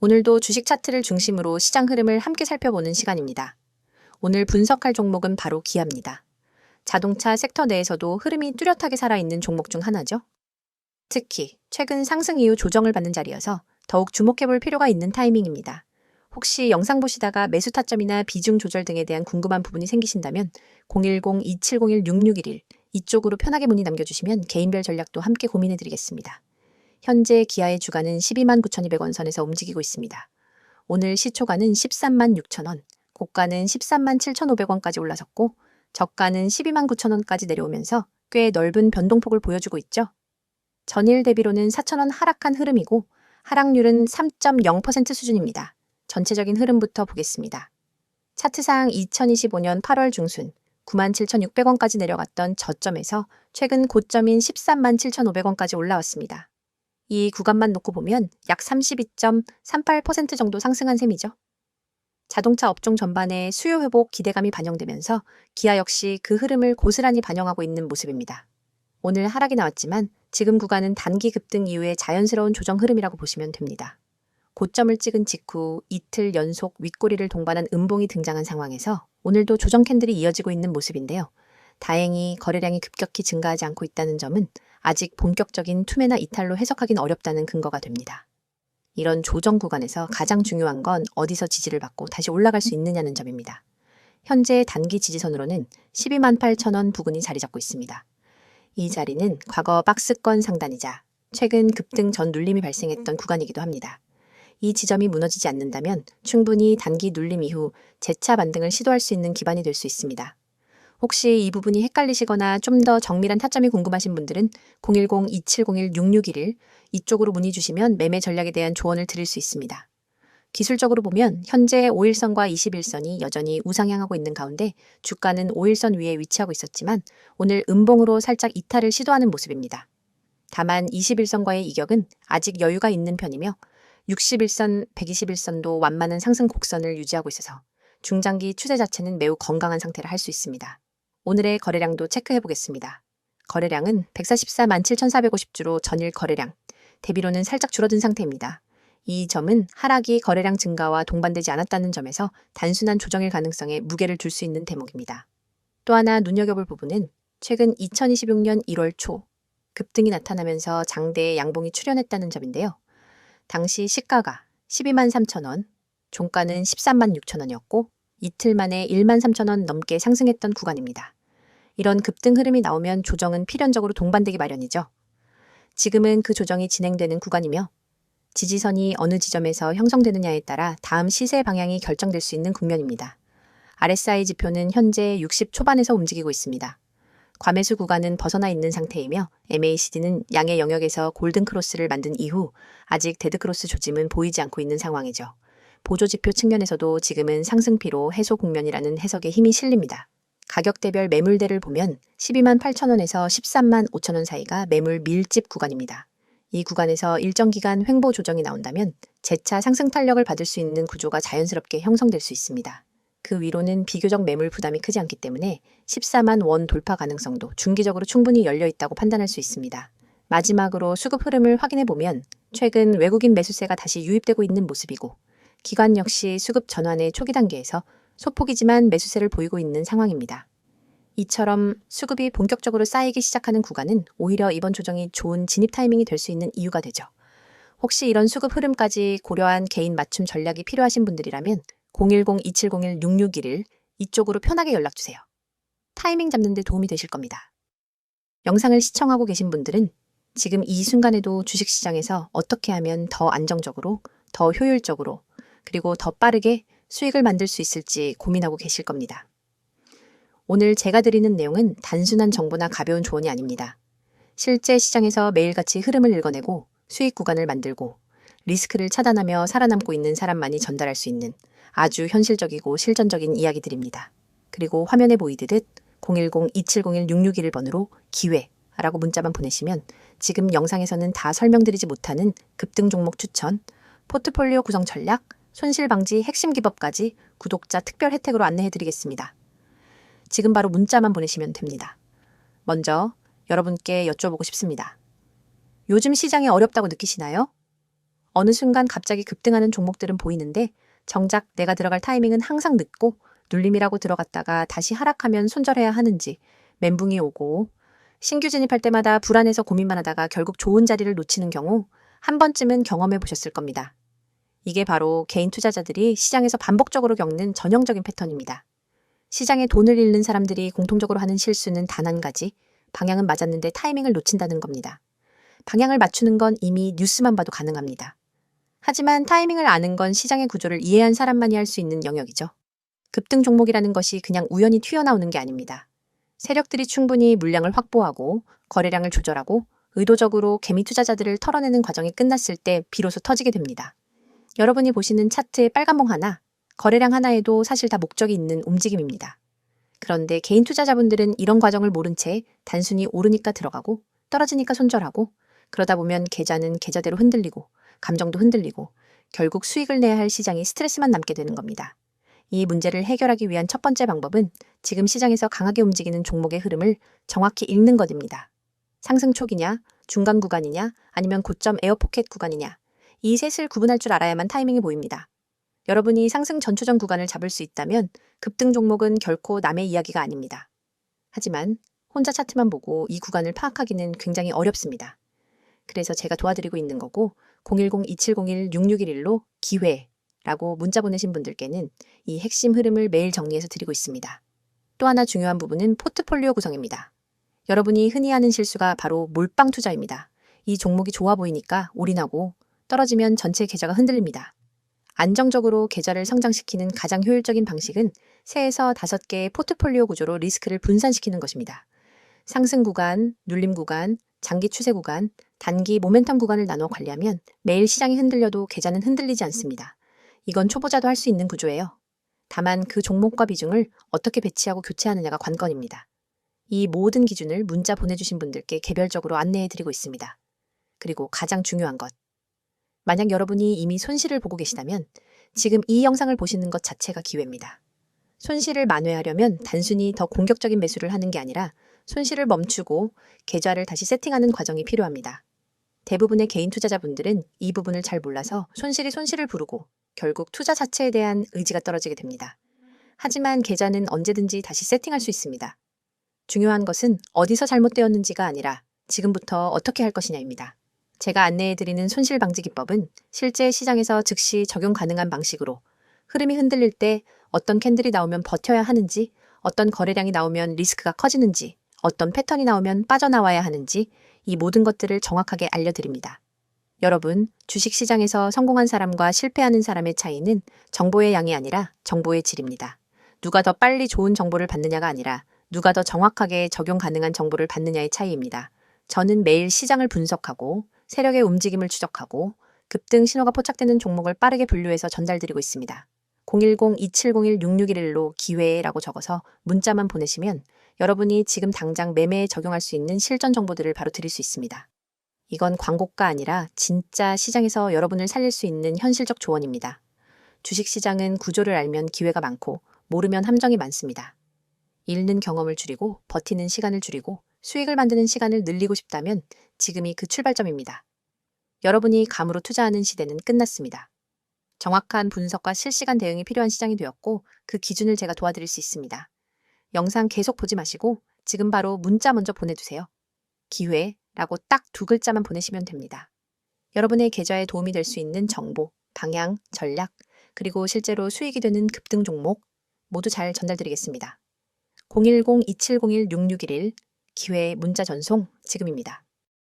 오늘도 주식 차트를 중심으로 시장 흐름을 함께 살펴보는 시간입니다. 오늘 분석할 종목은 바로 기아입니다. 자동차 섹터 내에서도 흐름이 뚜렷하게 살아있는 종목 중 하나죠. 특히 최근 상승 이후 조정을 받는 자리여서 더욱 주목해볼 필요가 있는 타이밍입니다. 혹시 영상 보시다가 매수 타점이나 비중 조절 등에 대한 궁금한 부분이 생기신다면 010-2701-6611 이쪽으로 편하게 문의 남겨주시면 개인별 전략도 함께 고민해드리겠습니다. 현재 기아의 주가는 12만 9,200원 선에서 움직이고 있습니다. 오늘 시초가는 13만 6천원, 고가는 13만 7,500원까지 올라섰고 저가는 12만 9천원까지 내려오면서 꽤 넓은 변동폭을 보여주고 있죠. 전일 대비로는 4천원 하락한 흐름이고 하락률은 3.0% 수준입니다. 전체적인 흐름부터 보겠습니다. 차트상 2025년 8월 중순 97,600원까지 내려갔던 저점에서 최근 고점인 13만 7,500원까지 올라왔습니다. 이 구간만 놓고 보면 약 32.38% 정도 상승한 셈이죠. 자동차 업종 전반의 수요 회복 기대감이 반영되면서 기아 역시 그 흐름을 고스란히 반영하고 있는 모습입니다. 오늘 하락이 나왔지만 지금 구간은 단기 급등 이후의 자연스러운 조정 흐름이라고 보시면 됩니다. 고점을 찍은 직후 이틀 연속 윗꼬리를 동반한 음봉이 등장한 상황에서 오늘도 조정 캔들이 이어지고 있는 모습인데요. 다행히 거래량이 급격히 증가하지 않고 있다는 점은 아직 본격적인 투매나 이탈로 해석하기는 어렵다는 근거가 됩니다. 이런 조정 구간에서 가장 중요한 건 어디서 지지를 받고 다시 올라갈 수 있느냐는 점입니다. 현재 단기 지지선으로는 12만 8천 원 부근이 자리 잡고 있습니다. 이 자리는 과거 박스권 상단이자 최근 급등 전 눌림이 발생했던 구간이기도 합니다. 이 지점이 무너지지 않는다면 충분히 단기 눌림 이후 재차 반등을 시도할 수 있는 기반이 될 수 있습니다. 혹시 이 부분이 헷갈리시거나 좀 더 정밀한 타점이 궁금하신 분들은 010-2701-6611 이쪽으로 문의 주시면 매매 전략에 대한 조언을 드릴 수 있습니다. 기술적으로 보면 현재 5일선과 21선이 여전히 우상향하고 있는 가운데 주가는 5일선 위에 위치하고 있었지만 오늘 음봉으로 살짝 이탈을 시도하는 모습입니다. 다만 21선과의 이격은 아직 여유가 있는 편이며 61선, 121선도 완만한 상승 곡선을 유지하고 있어서 중장기 추세 자체는 매우 건강한 상태를 할 수 있습니다. 오늘의 거래량도 체크해 보겠습니다. 거래량은 144만 7,450주로 전일 거래량, 대비로는 살짝 줄어든 상태입니다. 이 점은 하락이 거래량 증가와 동반되지 않았다는 점에서 단순한 조정일 가능성에 무게를 둘 수 있는 대목입니다. 또 하나 눈여겨볼 부분은 최근 2026년 1월 초 급등이 나타나면서 장대의 양봉이 출현했다는 점인데요. 당시 시가가 12만 3천 원, 종가는 13만 6천 원이었고 이틀 만에 1만 3천 원 넘게 상승했던 구간입니다. 이런 급등 흐름이 나오면 조정은 필연적으로 동반되기 마련이죠. 지금은 그 조정이 진행되는 구간이며 지지선이 어느 지점에서 형성되느냐에 따라 다음 시세 방향이 결정될 수 있는 국면입니다. RSI 지표는 현재 60 초반에서 움직이고 있습니다. 과매수 구간은 벗어나 있는 상태이며 MACD는 양의 영역에서 골든 크로스를 만든 이후 아직 데드 크로스 조짐은 보이지 않고 있는 상황이죠. 보조지표 측면에서도 지금은 상승피로 해소 국면이라는 해석에 힘이 실립니다. 가격대별 매물대를 보면 12만 8천원에서 13만 5천원 사이가 매물 밀집 구간입니다. 이 구간에서 일정 기간 횡보 조정이 나온다면 재차 상승 탄력을 받을 수 있는 구조가 자연스럽게 형성될 수 있습니다. 그 위로는 비교적 매물 부담이 크지 않기 때문에 14만 원 돌파 가능성도 중기적으로 충분히 열려 있다고 판단할 수 있습니다. 마지막으로 수급 흐름을 확인해 보면 최근 외국인 매수세가 다시 유입되고 있는 모습이고 기관 역시 수급 전환의 초기 단계에서 소폭이지만 매수세를 보이고 있는 상황입니다. 이처럼 수급이 본격적으로 쌓이기 시작하는 구간은 오히려 이번 조정이 좋은 진입 타이밍이 될 수 있는 이유가 되죠. 혹시 이런 수급 흐름까지 고려한 개인 맞춤 전략이 필요하신 분들이라면 010-2701-6611 이쪽으로 편하게 연락주세요. 타이밍 잡는 데 도움이 되실 겁니다. 영상을 시청하고 계신 분들은 지금 이 순간에도 주식시장에서 어떻게 하면 더 안정적으로, 더 효율적으로, 그리고 더 빠르게 수익을 만들 수 있을지 고민하고 계실 겁니다. 오늘 제가 드리는 내용은 단순한 정보나 가벼운 조언이 아닙니다. 실제 시장에서 매일같이 흐름을 읽어내고 수익 구간을 만들고 리스크를 차단하며 살아남고 있는 사람만이 전달할 수 있는 아주 현실적이고 실전적인 이야기들입니다. 그리고 화면에 보이듯 010-2701-661번으로 기회라고 문자만 보내시면 지금 영상에서는 다 설명드리지 못하는 급등 종목 추천, 포트폴리오 구성 전략, 손실 방지 핵심 기법까지 구독자 특별 혜택으로 안내해 드리겠습니다. 지금 바로 문자만 보내시면 됩니다. 먼저 여러분께 여쭤보고 싶습니다. 요즘 시장이 어렵다고 느끼시나요? 어느 순간 갑자기 급등하는 종목들은 보이는데 정작 내가 들어갈 타이밍은 항상 늦고 눌림이라고 들어갔다가 다시 하락하면 손절해야 하는지 멘붕이 오고 신규 진입할 때마다 불안해서 고민만 하다가 결국 좋은 자리를 놓치는 경우 한 번쯤은 경험해 보셨을 겁니다. 이게 바로 개인 투자자들이 시장에서 반복적으로 겪는 전형적인 패턴입니다. 시장에 돈을 잃는 사람들이 공통적으로 하는 실수는 단 한 가지, 방향은 맞았는데 타이밍을 놓친다는 겁니다. 방향을 맞추는 건 이미 뉴스만 봐도 가능합니다. 하지만 타이밍을 아는 건 시장의 구조를 이해한 사람만이 할 수 있는 영역이죠. 급등 종목이라는 것이 그냥 우연히 튀어나오는 게 아닙니다. 세력들이 충분히 물량을 확보하고 거래량을 조절하고 의도적으로 개미 투자자들을 털어내는 과정이 끝났을 때 비로소 터지게 됩니다. 여러분이 보시는 차트의 빨간 봉 하나, 거래량 하나에도 사실 다 목적이 있는 움직임입니다. 그런데 개인 투자자분들은 이런 과정을 모른 채 단순히 오르니까 들어가고 떨어지니까 손절하고 그러다 보면 계좌는 계좌대로 흔들리고 감정도 흔들리고 결국 수익을 내야 할 시장이 스트레스만 남게 되는 겁니다. 이 문제를 해결하기 위한 첫 번째 방법은 지금 시장에서 강하게 움직이는 종목의 흐름을 정확히 읽는 것입니다. 상승 초기냐, 중간 구간이냐, 아니면 고점 에어포켓 구간이냐. 이 셋을 구분할 줄 알아야만 타이밍이 보입니다. 여러분이 상승 전초전 구간을 잡을 수 있다면 급등 종목은 결코 남의 이야기가 아닙니다. 하지만 혼자 차트만 보고 이 구간을 파악하기는 굉장히 어렵습니다. 그래서 제가 도와드리고 있는 거고 010-2701-6611로 기회라고 문자 보내신 분들께는 이 핵심 흐름을 매일 정리해서 드리고 있습니다. 또 하나 중요한 부분은 포트폴리오 구성입니다. 여러분이 흔히 하는 실수가 바로 몰빵 투자입니다. 이 종목이 좋아 보이니까 올인하고 떨어지면 전체 계좌가 흔들립니다. 안정적으로 계좌를 성장시키는 가장 효율적인 방식은 3에서 5개의 포트폴리오 구조로 리스크를 분산시키는 것입니다. 상승 구간, 눌림 구간, 장기 추세 구간, 단기 모멘텀 구간을 나눠 관리하면 매일 시장이 흔들려도 계좌는 흔들리지 않습니다. 이건 초보자도 할 수 있는 구조예요. 다만 그 종목과 비중을 어떻게 배치하고 교체하느냐가 관건입니다. 이 모든 기준을 문자 보내주신 분들께 개별적으로 안내해 드리고 있습니다. 그리고 가장 중요한 것. 만약 여러분이 이미 손실을 보고 계시다면 지금 이 영상을 보시는 것 자체가 기회입니다. 손실을 만회하려면 단순히 더 공격적인 매수를 하는 게 아니라 손실을 멈추고 계좌를 다시 세팅하는 과정이 필요합니다. 대부분의 개인 투자자분들은 이 부분을 잘 몰라서 손실이 손실을 부르고 결국 투자 자체에 대한 의지가 떨어지게 됩니다. 하지만 계좌는 언제든지 다시 세팅할 수 있습니다. 중요한 것은 어디서 잘못되었는지가 아니라 지금부터 어떻게 할 것이냐입니다. 제가 안내해드리는 손실 방지 기법은 실제 시장에서 즉시 적용 가능한 방식으로 흐름이 흔들릴 때 어떤 캔들이 나오면 버텨야 하는지, 어떤 거래량이 나오면 리스크가 커지는지, 어떤 패턴이 나오면 빠져나와야 하는지 이 모든 것들을 정확하게 알려드립니다. 여러분, 주식시장에서 성공한 사람과 실패하는 사람의 차이는 정보의 양이 아니라 정보의 질입니다. 누가 더 빨리 좋은 정보를 받느냐가 아니라 누가 더 정확하게 적용 가능한 정보를 받느냐의 차이입니다. 저는 매일 시장을 분석하고 세력의 움직임을 추적하고 급등 신호가 포착되는 종목을 빠르게 분류해서 전달드리고 있습니다. 010-2701-6611로 기회라고 적어서 문자만 보내시면 여러분이 지금 당장 매매에 적용할 수 있는 실전 정보들을 바로 드릴 수 있습니다. 이건 광고가 아니라 진짜 시장에서 여러분을 살릴 수 있는 현실적 조언입니다. 주식시장은 구조를 알면 기회가 많고 모르면 함정이 많습니다. 잃는 경험을 줄이고 버티는 시간을 줄이고 수익을 만드는 시간을 늘리고 싶다면 지금이 그 출발점입니다. 여러분이 감으로 투자하는 시대는 끝났습니다. 정확한 분석과 실시간 대응이 필요한 시장이 되었고 그 기준을 제가 도와드릴 수 있습니다. 영상 계속 보지 마시고 지금 바로 문자 먼저 보내주세요. 기회라고 딱 두 글자만 보내시면 됩니다. 여러분의 계좌에 도움이 될 수 있는 정보, 방향, 전략, 그리고 실제로 수익이 되는 급등 종목 모두 잘 전달드리겠습니다. 010-2701-6611 기회 문자 전송 지금입니다.